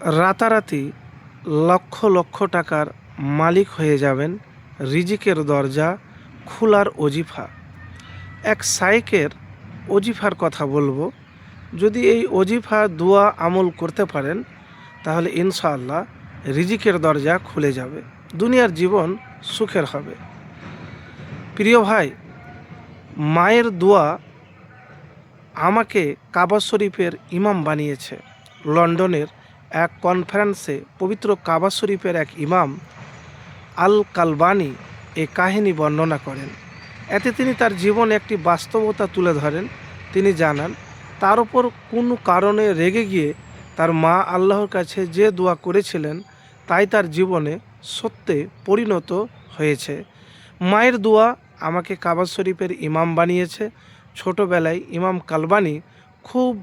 রাতারাতি লক্ষ লক্ষ টাকার মালিক হয়ে যাবেন রিজিকের দরজা, খোলার অজিফা এক সাইকের অজিফার কথা বলব। যদি এই অজিফা দোয়া আমল করতে পারেন, তাহলে ইনশাআল্লাহ রিজিকের দরজা খুলে যাবে। দুনিয়ার জীবন সুখের হবে। প্রিয় ভাই, মায়ের দোয়া আমাকে কাবা শরীফের ইমাম বানিয়েছে, লন্ডনের এক কনফারেন্সে পবিত্র কাবা শরীফের এক ইমাম আল কালবানি এ কাহিনী বর্ণনা করেন। এতে তিনি তার জীবনে একটি বাস্তবতা তুলে ধরেন। তিনি জানান, তার উপর কোনো কারণে রেগে গিয়ে তার মা আল্লাহর কাছে যে দোয়া করেছিলেন, তাই তার জীবনে সত্যে পরিণত হয়েছে। মায়ের দোয়া আমাকে কাবা শরীফের ইমাম বানিয়েছে। ছোটবেলায় ইমাম কালবানি খুব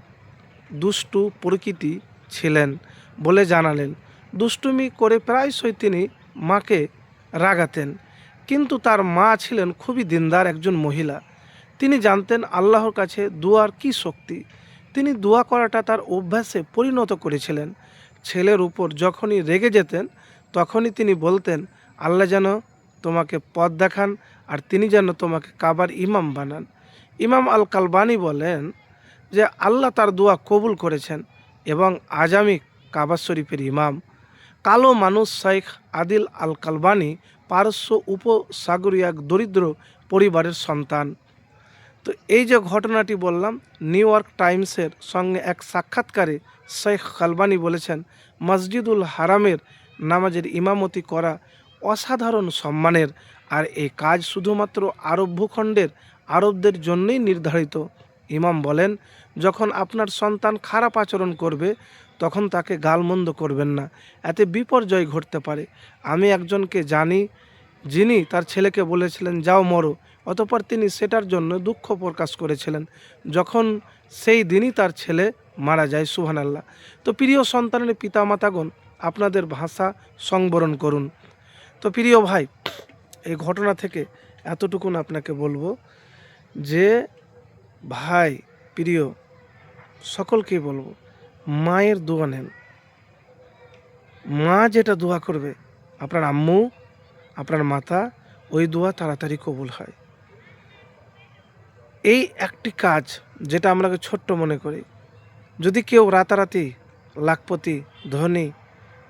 দুষ্টু প্রকৃতি ছিলেন। বলে জানালেন। দুষ্টুমি করে প্রায়শই তিনি মাকে রাগাতেন, কিন্তু তার মা ছিলেন খুবই দিনদার একজন মহিলা। তিনি জানতেন আল্লাহর কাছে দুয়ার কি শক্তি। তিনি দোয়া করাটা তার অভ্যাসে পরিণত করেছিলেন। ছেলের উপর যখনই রেগে যেতেন, তখনই তিনি বলতেন, আল্লাহ যেন তোমাকে পথ দেখান আর তিনি যেন তোমাকে কাবার ইমাম বানান। ইমাম আল কালবানি বলেন যে, আল্লাহ তার দোয়া কবুল করেছেন এবং আজ আমি কাবা শরীফের ইমাম। কালো মানুষ শেখ আদিল আল কালবানি পারস্য উপসাগরীয় এক দরিদ্র পরিবারের সন্তান। তো এই যে ঘটনাটি বললাম, নিউ ইয়র্ক টাইমসের সঙ্গে এক সাক্ষাৎকারে শেখ কালবানি বলেছেন, মসজিদুল হারামের নামাজের ইমামতি করা অসাধারণ সম্মানের, আর এই কাজ শুধুমাত্র আরব ভূখণ্ডের আরবদের জন্যই নির্ধারিত। ইমাম বলেন, যখন আপনার সন্তান খারাপ আচরণ করবে, তখন তাকে গালমন্দ করবেন না। এতে বিপর্যয় ঘটতে পারে। আমি একজনকে জানি, যিনি তার ছেলেকে বলেছিলেন, যাও মরো। অতপর তিনি সেটার জন্য দুঃখ প্রকাশ করেছিলেন। যখন সেই দিনই তার ছেলে মারা যায় সুহান আল্লাহ তো প্রিয় সন্তানের পিতামাতাগণ, আপনাদের ভাষা সংবরণ করুন। তো প্রিয় ভাই, এই ঘটনা থেকে এতটুকুন আপনাকে বলব যে ভাই, প্রিয়, সকলকেই বলব, মায়ের দোয়া নেন। মা যেটা দোয়া করবে, আপনার আম্মু, আপনার মাতা, ওই দোয়া তাড়াতাড়ি কবুল হয়। এই একটি কাজ যেটা আমরা ছোট্ট মনে করি, যদি কেউ রাতারাতি লাখপতি, ধনী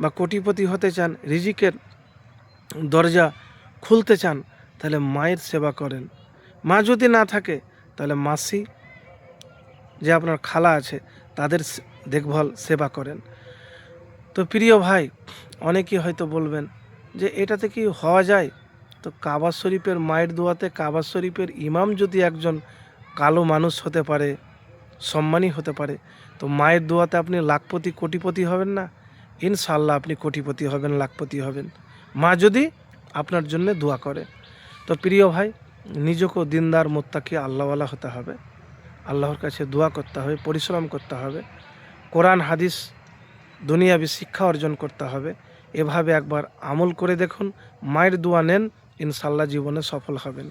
বা কোটিপতি হতে চান, রিজিকের দরজা খুলতে চান, তাহলে মায়ের সেবা করেন। মা যদি না থাকে তাহলে মাসি যে আপনার খালা আছে, তাদের দেখভাল, সেবা করেন। তো প্রিয় ভাই, অনেকেই হয়তো বলবেন যে, এটাতে কি হওয়া যায়? তো কাবা শরীফের মায়ের দোয়াতে কাবা শরীফের ইমাম যদি একজন কালো মানুষ হতে পারে, সম্মানী হতে পারে, তো মায়ের দোয়াতে আপনি লাখপতি, কোটিপতি হবেন না? ইনশাল্লাহ আপনি কোটিপতি হবেন, লাখপতি হবেন। মা যদি আপনার জন্য দোয়া করে। তো প্রিয় ভাই নিজকেও দিনদার, মোত্তাকি, আল্লাহওয়ালা হতে হবে। আল্লাহর কাছে দোয়া করতে হবে, পরিশ্রম করতে হবে। কোরআন, হাদিস, দুনিয়াবি শিক্ষা অর্জন করতে হবে। এভাবে একবার আমল করে দেখুন, মায়ের দোয়া নেন ইনশাল্লাহ জীবনে সফল হবেন।